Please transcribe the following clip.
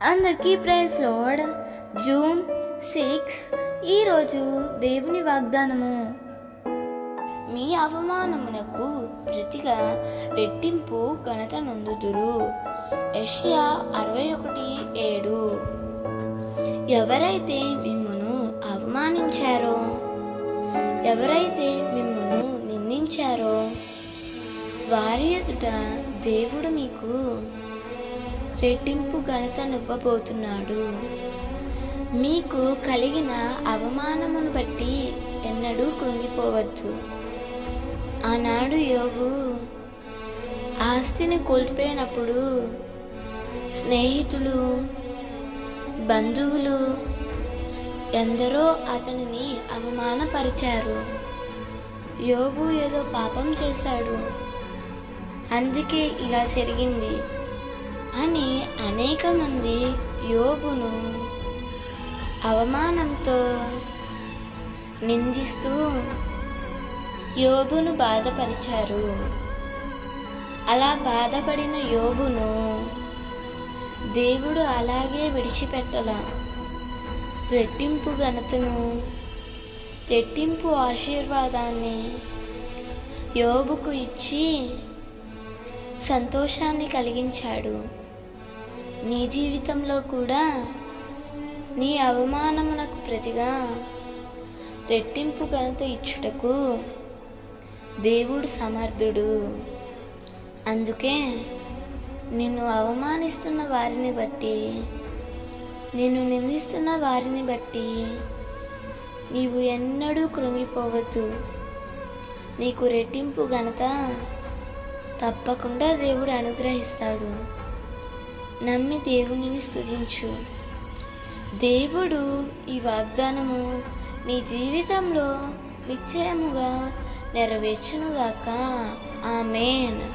అందరికీ praise load June six ఈరోజు దేవుని వాగ్దానము. మీ అవమానమునకు ప్రతిగా రెట్టింపు ఘనత నొందుదురు. యెషయా అరవై ఒకటి ఏడు. ఎవరైతే మిమ్మను అవమానించారో ఎవరైతే మిమ్మును నిందించారో వారి ఎదుట దేవుడు మీకు రెట్టింపు ఘనతనివ్వబోతున్నాడు. మీకు కలిగిన అవమానమును బట్టి ఎన్నడూ కృంగిపోవద్దు. ఆనాడు యోగు ఆస్తిని కోల్పోయినప్పుడు స్నేహితులు బంధువులు ఎందరో అతనిని అవమానపరిచారు. యోగు ఏదో పాపం చేశాడు. అందుకే ఇలా జరిగింది అని అనేక మంది యోగును అవమానంతో నిందిస్తూ యోగును బాధపరిచారు. అలా బాధపడిన యోగును దేవుడు అలాగే విడిచిపెట్టల. రెట్టింపు ఘనతను రెట్టింపు ఆశీర్వాదాన్ని యోబుకు ఇచ్చి సంతోషాన్ని కలిగించాడు. నీ జీవితంలో కూడా నీ అవమానమునకు ప్రతిగా రెట్టింపు ఘనత ఇచ్చుటకు దేవుడు సమర్థుడు. అందుకే నిన్ను అవమానిస్తున్న వారిని బట్టి నిన్ను నిందిస్తున్న వారిని బట్టి నీవు ఎన్నడూ కృంగిపోవద్దు నీకు రెట్టింపు ఘనత తప్పకుండా దేవుడు అనుగ్రహిస్తాడు. నమ్మి దేవునిని స్థుతించు దేవుడు ఈ వాగ్దానము నీ జీవితంలో నిశ్చయముగా నెరవేర్చునుగాక. ఆమెన్.